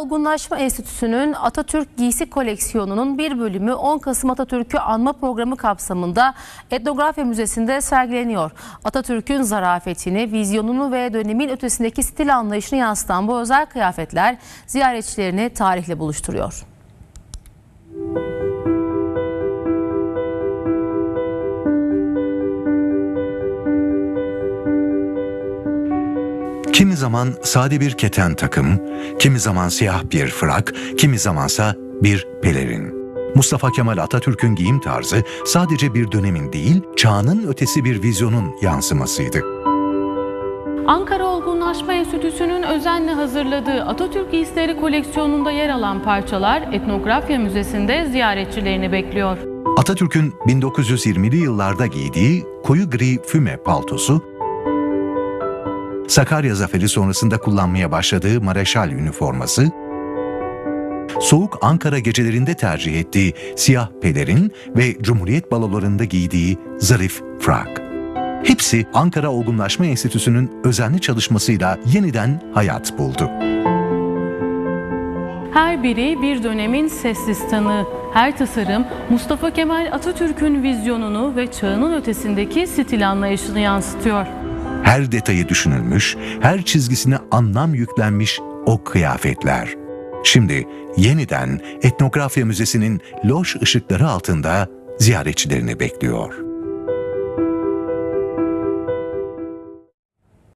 Olgunlaşma Enstitüsü'nün Atatürk Giysi Koleksiyonu'nun bir bölümü 10 Kasım Atatürk'ü anma programı kapsamında Etnografya Müzesi'nde sergileniyor. Atatürk'ün zarafetini, vizyonunu ve dönemin ötesindeki stil anlayışını yansıtan bu özel kıyafetler ziyaretçilerini tarihle buluşturuyor. Kimi zaman sade bir keten takım, kimi zaman siyah bir frak, kimi zamansa bir pelerin. Mustafa Kemal Atatürk'ün giyim tarzı sadece bir dönemin değil, çağının ötesi bir vizyonun yansımasıydı. Ankara Olgunlaşma Enstitüsü'nün özenle hazırladığı Atatürk giysileri koleksiyonunda yer alan parçalar Etnografya Müzesi'nde ziyaretçilerini bekliyor. Atatürk'ün 1920'li yıllarda giydiği koyu gri füme paltosu, Sakarya Zaferi sonrasında kullanmaya başladığı Mareşal üniforması, soğuk Ankara gecelerinde tercih ettiği siyah pelerin ve Cumhuriyet balolarında giydiği zarif frak. Hepsi Ankara Olgunlaşma Enstitüsü'nün özenli çalışmasıyla yeniden hayat buldu. Her biri bir dönemin sessiz tanığı. Her tasarım Mustafa Kemal Atatürk'ün vizyonunu ve çağının ötesindeki stil anlayışını yansıtıyor. Her detayı düşünülmüş, her çizgisine anlam yüklenmiş o kıyafetler. Şimdi yeniden Etnografya Müzesi'nin loş ışıkları altında ziyaretçilerini bekliyor.